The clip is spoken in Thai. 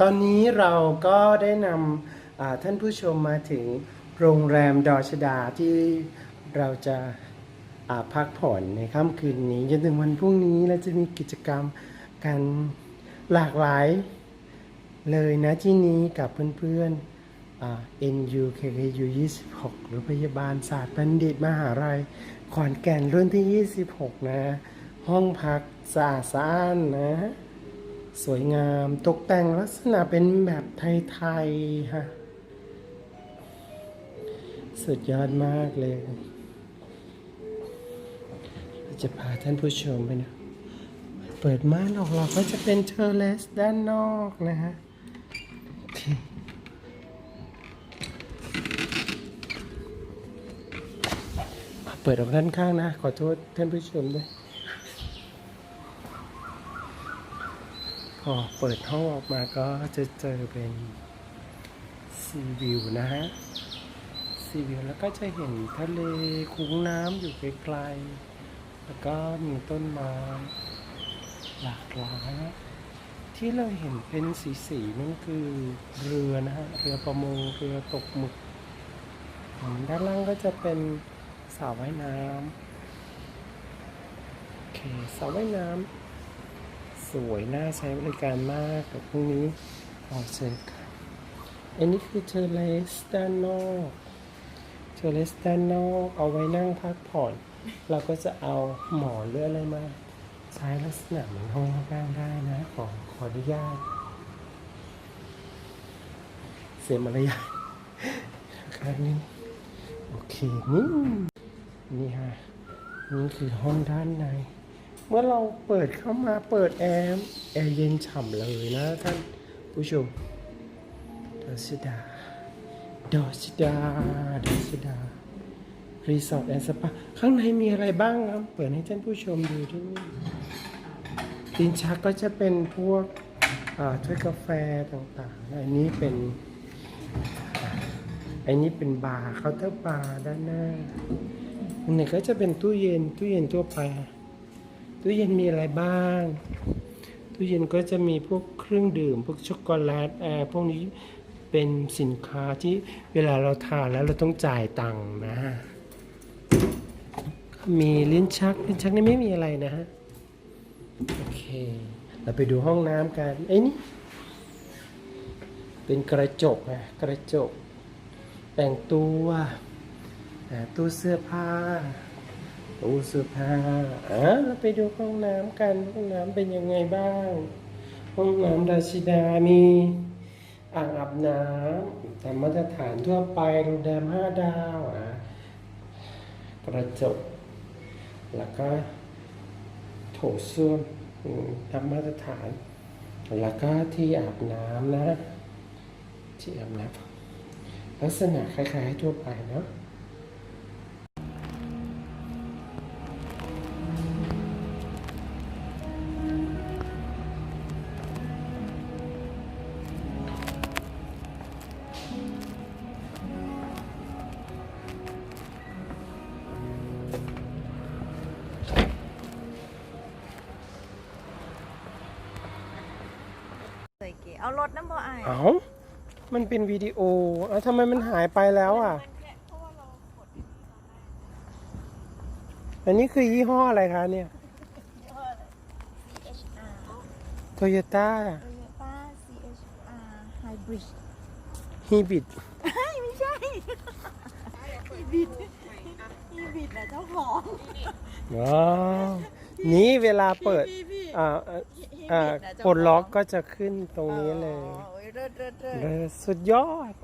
ตอนนี้เราก็ได้นำท่านผู้ชมมาถึงโรงแรมดอชดาที่เราจะาพักผ่อนในค่ำคืนนี้จนถึงวันพรุ่งนี้เราจะมีกิจกรรมกันหลากหลายเลยนะที่นี้กับเพื่อนๆอ่า NU KKU 26 หรือพยาบาลศาสตร์บัณฑิตมหาลัยขอนแก่นรุ่นที่ 26 นะ ห้องพักสะอาดสะอ้านนะ สวยงามตกแต่งลักษณะเป็นแบบไทยๆฮะสุดยอดมากเลยเราจะพาท่านผู้ชมไปนะเปิดม่านออกเราก็จะเป็นเทอร์เลสด้านนอกนะฮะเปิดออกด้านข้างนะ ขอโทษท่านผู้ชมด้วย พอเปิดห้องออกมาก็จะเจอเป็นซีวิวนะฮะซีวิวแล้วก็จะเห็นทะเลคุ้งน้ำอยู่ไกลๆแล้วก็มีต้นไม้หลากหลายที่เราเห็นเป็นสีๆนั่นคือเรือนะฮะเรือประมงเรือตกหมึกด้านล่างก็จะเป็นสระว่ายน้ำโอเคสระว่ายน้ำ สวยน่าใช้บริการมากกับพรุ่งนี้ออกเชิญค่ะอันนี้คือเทเลสด้านนอกเทเลสด้านนอกเอาไว้นั่งพักผ่อน เราก็จะเอาหมอนหรืออะไรมาใช้ลักษณะเหมือนห้องข้างได้นะ ขอขออนุญาต เสียมารยาทครั้งนี้โอเคนี่นี่ฮะนี่คือห้องด้านใน เมื่อเราเปิดเข้ามาเปิดแอร์แอร์เย็นฉ่ำเลยนะท่านผู้ชมดอชิดาดอชิดาดอชิดารีสอร์ทแอนด์สปาข้างในมีอะไรบ้างครับ เปิดให้ท่านผู้ชมดูด้วยดินชักก็จะเป็นพวกอ่าถ้วยกาแฟต่างๆ อันนี้เป็นอันนี้เป็นบาร์เคาน์เตอร์บาร์ด้านหน้าอันนี้ก็จะเป็นตู้เย็นตู้เย็นทั่วไป ตู้เย็นมีอะไรบ้าง ตู้เย็นก็จะมีพวกเครื่องดื่ม พวกช็อกโกแลตแอร์พวกนี้เป็นสินค้าที่เวลาเราทานแล้วเราต้องจ่ายตังค์นะฮะมีลิ้นชัก ลิ้นชักนี่ไม่มีอะไรนะฮะ โอเค เราไปดูห้องน้ำกัน ไอ้นี่ เป็นกระจกนะกระจก แต่งตัวตู้เสื้อผ้า ตู้เสื้อผ้าอะเราไปดูห้องน้ำกันห้องน้ำเป็นยังไงบ้าง ห้องน้ำราชิดามีอ่างอาบน้ำตามมาตรฐานทั่วไปโรงแรมห้าดาวอะกระจก แล้วก็โถส้วมตามมาตรฐาน แล้วก็ที่อาบน้ำนะที่อาบน้ำลักษณะคล้ายๆทั่วไปเนาะ เก๋เอารถน้ำพออายเอามันเป็นวิดีโอเอ้าทำไมมันหายไปแล้วอะเพราะว่าเรากดอันนี้คือยี่ห้ออะไรคะเนี่ย CHR โตโยต้า Toyota CHR Hybrid ฮีบิดไม่ใช่ Hybrid Hybrid นะเจ้าของ ว้าว นี่เวลาเปิด พี่พี่อ่าอ่าอ่า Hybrid นะเจ้าปลดล็อกขงก็จะขึ้นตรงนี้เลยอ๋อโอ้ยเลิศเลิศเลิศเออสุดยอด